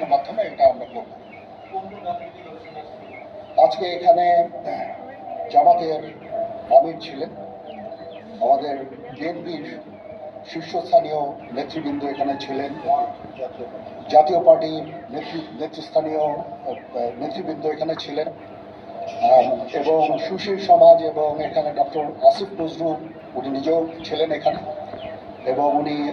মাধ্যমে এটা আমরা করব। আজকে এখানে, জামাতের আমির ছিলেন। আমাদের বিএনপির শীর্ষস্থানীয় নেতৃবৃন্দ এখানে ছিলেন। জাতীয় পার্টির নেতৃ, নেতৃস্থানীয়, নেতৃবৃন্দ এখানে ছিলেন। এবং সুশীল সমাজ এবং এখানে ডক্টর আসিফ নজরুল, উনি নিজেও ছিলেন এখানে। এবং উনি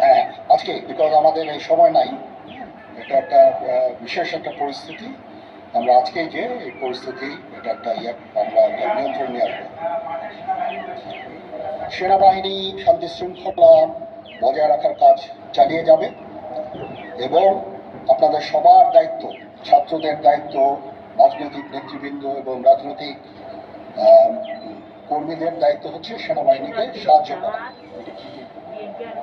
হ্যাঁ আজকে বিকজ আমাদের এই সময় নাই, এটা একটা বিশেষ একটা পরিস্থিতি। আমরা আজকে যে এই পরিস্থিতি, এটা একটা ইয়ে আমরা নিয়ন্ত্রণ নিয়ে আসব। সেনাবাহিনী শান্তি শৃঙ্খলা বজায় রাখার কাজ চালিয়ে যাবে এবং আপনাদের সবার দায়িত্ব, ছাত্রদের দায়িত্ব, রাজনৈতিক নেতৃবৃন্দ এবং রাজনৈতিক কর্মীদের দায়িত্ব হচ্ছে সেনাবাহিনীকে সাহায্য করা।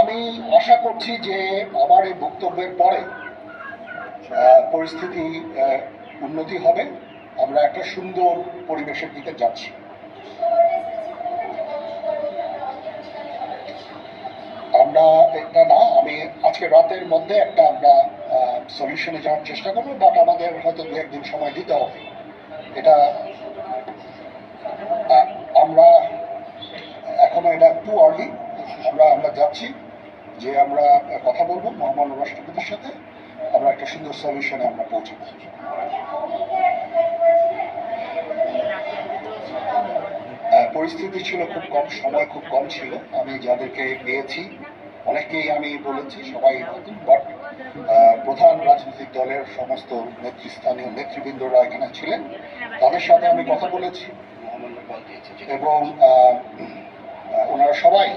আমি আশা করছি যে আমার এই বক্তব্যের পরে পরিস্থিতি উন্নতি হবে। আমরা একটা সুন্দর পরিবেশের দিকে যাচ্ছি। আমরা এটা না, আমি আজকে রাতের মধ্যে একটা আমরা সলিউশনে যাওয়ার চেষ্টা করব বাট আমাদের হয়তো দু একদিন সময় দিতে হবে। এটা আমরা এখনও এটা টু আর্লি আমরা আমরা যাচ্ছি যে আমরা কথা বলব মহামান্য রাষ্ট্রপতির সাথে। আমরা একটা সুন্দর সলিউশনে আমরা পৌঁছবো। পরিস্থিতি ছিল খুব কম সময় খুব কম ছিল। আমি যাদেরকে পেয়েছি অনেকেই আমি বলেছি সবাই নতুন বাট প্রধান রাজনৈতিক দলের সমস্ত নেতৃস্থানীয় নেতৃবৃন্দরা এখানে ছিলেন। তাদের সাথে আমি কথা বলেছি। এবং ওনারা সবাই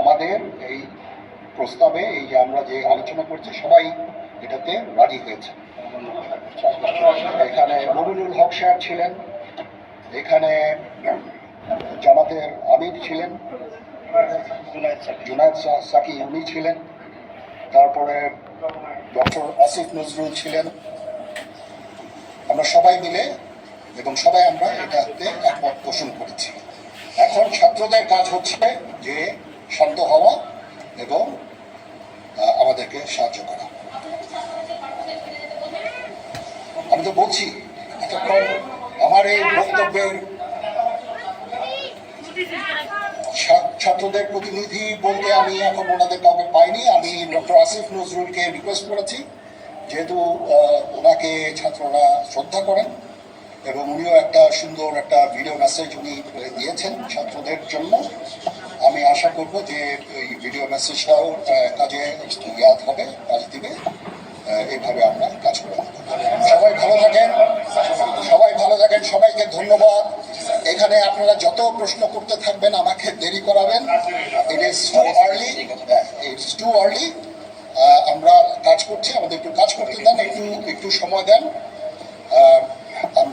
আমাদের এই প্রস্তাবে, এই যে আমরা যে আলোচনা করছি, সবাই এটাতে রাজি হয়েছে। এখানে মমিনুল হক সাহেব ছিলেন, এখানে জামাতের আমির ছিলেন, জুনায়দ সাকি উনি ছিলেন, তারপরে ডক্টর আসিফ নজরুল ছিলেন। আমরা সবাই মিলে, এবং সবাই আমরা এটাতে একমত পোষণ করেছি। এখন ছাত্রদের কাজ হচ্ছে যে শান্ত হওয়া এবং আমাদেরকে সাহায্য করা। আমি তো বলছি এতক্ষণ আমার এই বক্তব্যের ছাত্রদের প্রতিনিধি বলতে আমি এখন ওনাদের কাউকে পাইনি। আমি ডক্টর আসিফ নজরুলকে রিকোয়েস্ট করেছি। যেহেতু ওনাকে ছাত্ররা শ্রদ্ধা করেন। এবং উনিও একটা সুন্দর একটা ভিডিও মেসেজ উনি দিয়েছেন ছাত্রদের জন্য। আমি আশা করব যে এই ভিডিও মেসেজটাও কাজে ইয়াদ হবে কাজ দিবে। এইভাবে আমরা কাজ করে সবাই ভালো থাকেন, সবাই ভালো থাকেন, সবাইকে ধন্যবাদ। এখানে আপনারা যত প্রশ্ন করতে থাকবেন, আমাকে দেরি করাবেন। It is too early it's too early আমরা কাজ করছি, আমাদের একটু কাজ করতে দেন, একটু একটু সময় দেন।